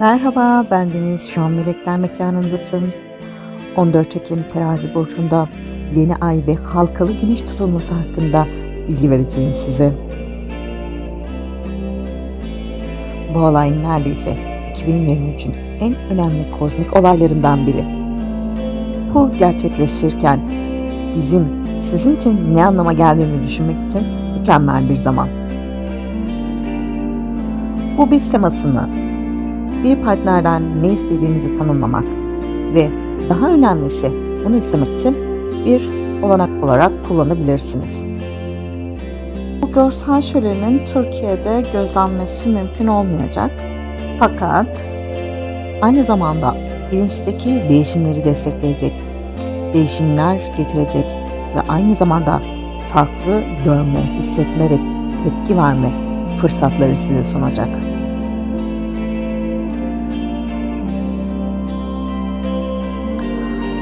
Merhaba, ben Deniz. Şu an Melekler Mekanı'ndasın. 14 Ekim Terazi Burcu'nda yeni ay ve halkalı güneş tutulması hakkında bilgi vereceğim size. Bu olay neredeyse 2023'ün en önemli kozmik olaylarından biri. Bu gerçekleşirken bizim sizin için ne anlama geldiğini düşünmek için mükemmel bir zaman. Bu biz temasını bir partnerden ne istediğinizi tanımlamak ve daha önemlisi bunu istemek için bir olanak olarak kullanabilirsiniz. Bu görsel şölenin Türkiye'de gözlenmesi mümkün olmayacak. Fakat Aynı zamanda bilinçteki değişimleri destekleyecek, değişimler getirecek ve aynı zamanda farklı görme, hissetme ve tepki verme fırsatları size sunacak.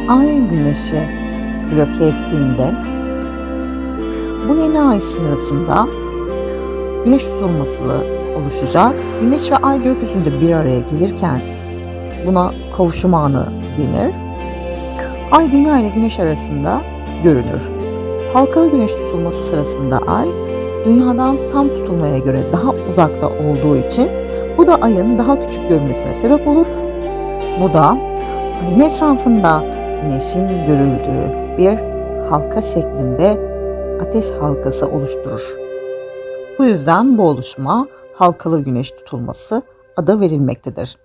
Ay güneşi bloke ettiğinde bu yeni ay sırasında güneş tutulması oluşacak. Güneş ve ay gökyüzünde bir araya gelirken buna kavuşum anı denir. Ay dünya ile güneş arasında görülür. Halkalı güneş tutulması sırasında ay dünyadan tam tutulmaya göre daha uzakta olduğu için bu da ayın daha küçük görünmesine sebep olur. Bu da ayın etrafında güneşin görüldüğü bir halka şeklinde ateş halkası oluşturur. Bu yüzden bu oluşuma halkalı güneş tutulması adı verilmektedir.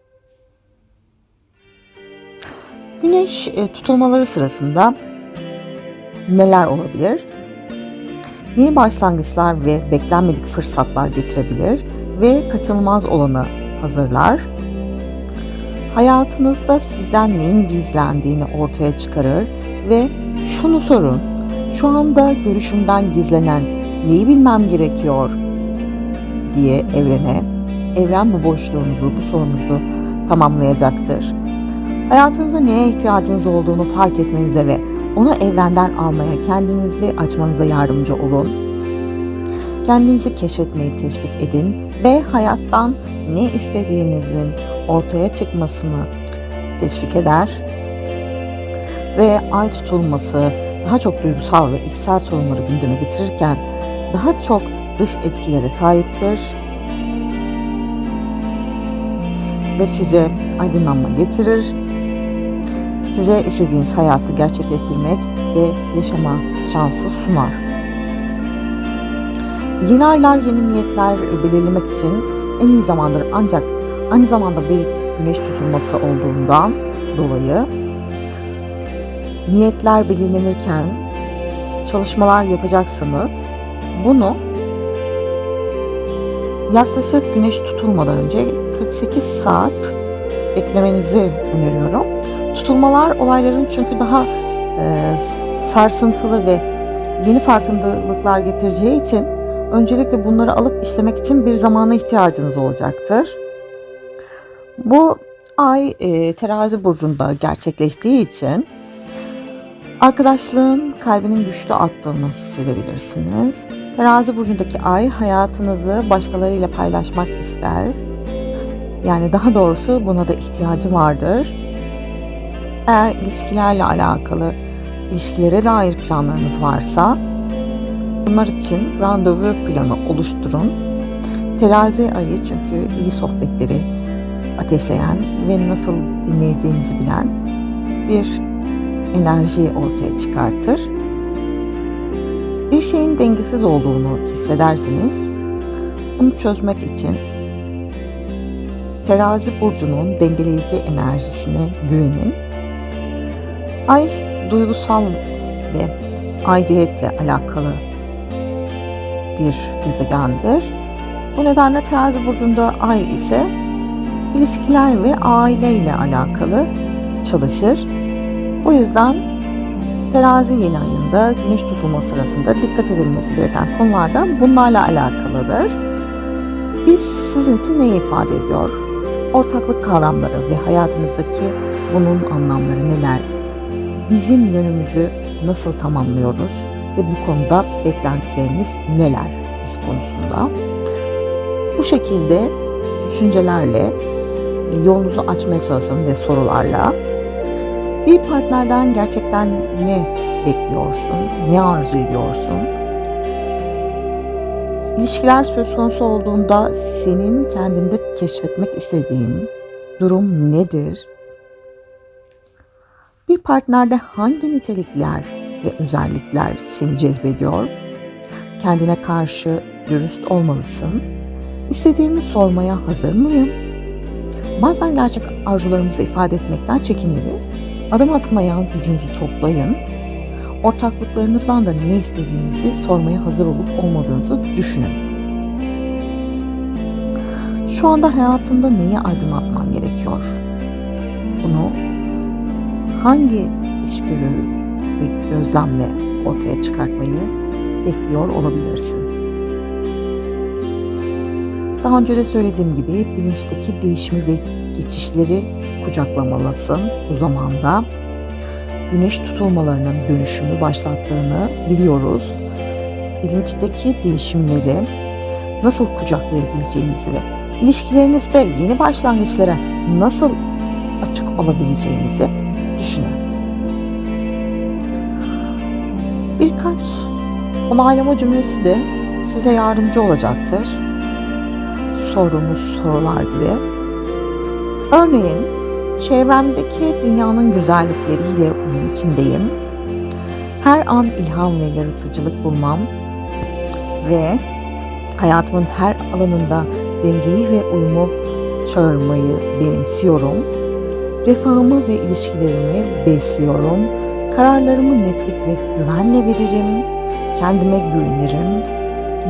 Güneş e, tutulmaları sırasında neler olabilir? Yeni başlangıçlar ve beklenmedik fırsatlar getirebilir ve kaçınılmaz olanı hazırlar. Hayatınızda sizden neyin gizlendiğini ortaya çıkarır ve şunu sorun. Şu anda görüşümden gizlenen neyi bilmem gerekiyor diye evrene, evren bu boşluğunuzu, bu sorunuzu tamamlayacaktır. Hayatınızda neye ihtiyacınız olduğunu fark etmenize ve onu evrenden almaya, kendinizi açmanıza yardımcı olun. Kendinizi keşfetmeyi teşvik edin ve hayattan ne istediğinizin ortaya çıkmasını teşvik eder. Ve ay tutulması daha çok duygusal ve içsel sorunları gündeme getirirken daha çok dış etkilere sahiptir. Ve size aydınlanma getirir. Size istediğiniz hayatı gerçekleştirmek ve yaşama şansı sunar. Yeni aylar, yeni niyetler belirlemek için en iyi zamandır ancak aynı zamanda bir güneş tutulması olduğundan dolayı niyetler belirlenirken çalışmalar yapacaksınız. Bunu yaklaşık güneş tutulmadan önce 48 saat beklemenizi öneriyorum. Tutulmalar olayların çünkü daha e, sarsıntılı ve yeni farkındalıklar getireceği için öncelikle bunları alıp işlemek için bir zamana ihtiyacınız olacaktır. Bu ay e, terazi burcunda gerçekleştiği için arkadaşlığın kalbinin güçlü attığını hissedebilirsiniz. Terazi burcundaki ay hayatınızı başkalarıyla paylaşmak ister. Yani daha doğrusu buna da ihtiyacı vardır. Eğer ilişkilerle alakalı, ilişkilere dair planlarınız varsa bunlar için randevu planı oluşturun. Terazi ayı çünkü iyi sohbetleri ateşleyen ve nasıl dinleyeceğinizi bilen bir enerji ortaya çıkartır. Bir şeyin dengesiz olduğunu hissederseniz bunu çözmek için terazi burcunun dengeleyici enerjisine güvenin. Ay duygusal ve aidiyetle alakalı bir gezegendir. Bu nedenle terazi burcunda ay ise ilişkiler ve aile ile alakalı çalışır. O yüzden terazi yeni ayında güneş tutulma sırasında dikkat edilmesi gereken konulardan bunlarla alakalıdır. Biz sizin için ne ifade ediyor? Ortaklık kavramları ve hayatınızdaki bunun anlamları neler? Bizim yönümüzü nasıl tamamlıyoruz ve bu konuda beklentileriniz neler biz konusunda? Bu şekilde düşüncelerle e, yolunuzu açmaya çalışın ve sorularla. Bir partnerden gerçekten ne bekliyorsun? Ne arzu ediyorsun? İlişkiler söz konusu olduğunda senin kendinde keşfetmek istediğin durum nedir? Bir partnerde hangi nitelikler ve özellikler seni cezbediyor? Kendine karşı dürüst olmalısın. İstediğimi sormaya hazır mıyım? Bazen gerçek arzularımızı ifade etmekten çekiniriz. Adım atmaya gücünüzü toplayın. Ortaklıklarınızdan da ne istediğinizi sormaya hazır olup olmadığınızı düşünün. Şu anda hayatında neyi aydınlatman gerekiyor? Bunu hangi içgörü ve gözlemle ortaya çıkartmayı bekliyor olabilirsin? Daha önce de söylediğim gibi bilinçteki değişimi ve geçişleri kucaklamalısın bu zamanda. Güneş tutulmalarının dönüşümü başlattığını biliyoruz. Bilinçteki değişimleri nasıl kucaklayabileceğinizi ve ilişkilerinizde yeni başlangıçlara nasıl açık olabileceğinizi düşünün. Birkaç onaylama cümlesi de size yardımcı olacaktır. Sorduğumuz sorular gibi. Örneğin, çevremdeki dünyanın güzellikleriyle uyum içindeyim. Her an ilham ve yaratıcılık bulmam ve hayatımın her alanında dengeyi ve uyumu çağırmayı benimsiyorum. Refahımı ve ilişkilerimi besliyorum. Kararlarımı netlik ve güvenle veririm. Kendime güvenirim.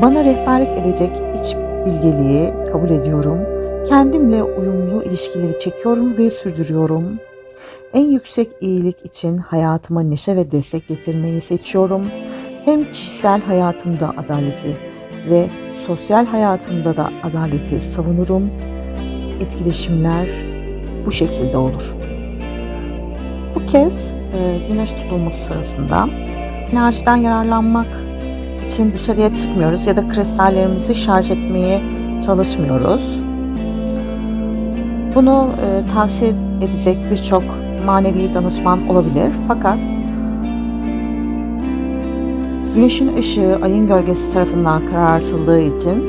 Bana rehberlik edecek iç bilgeliği kabul ediyorum. Kendimle uyumlu ilişkileri çekiyorum ve sürdürüyorum. En yüksek iyilik için hayatıma neşe ve destek getirmeyi seçiyorum. Hem kişisel hayatımda adaleti ve sosyal hayatımda da adaleti savunurum. Etkileşimler bu şekilde olur. Kez e, güneş tutulması sırasında enerjiden yararlanmak için dışarıya çıkmıyoruz ya da kristallerimizi şarj etmeye çalışmıyoruz. Bunu e, tavsiye edecek birçok manevi danışman olabilir fakat güneşin ışığı ayın gölgesi tarafından karartıldığı için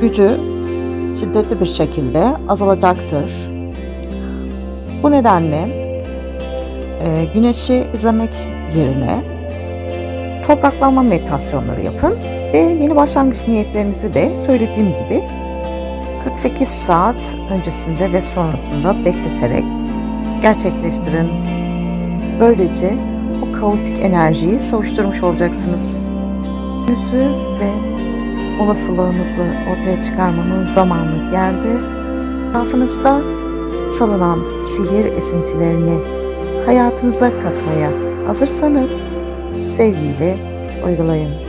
gücü şiddetli bir şekilde azalacaktır. Bu nedenle e, güneşi izlemek yerine topraklanma meditasyonları yapın ve yeni başlangıç niyetlerinizi de söylediğim gibi 48 saat öncesinde ve sonrasında bekleterek gerçekleştirin. Böylece o kaotik enerjiyi savuşturmuş olacaksınız. Yüzü ve olasılığınızı ortaya çıkarmanın zamanı geldi. Etrafınızda salınan sihir esintilerini hayatınıza katmaya hazırsanız sevgiyle uygulayın.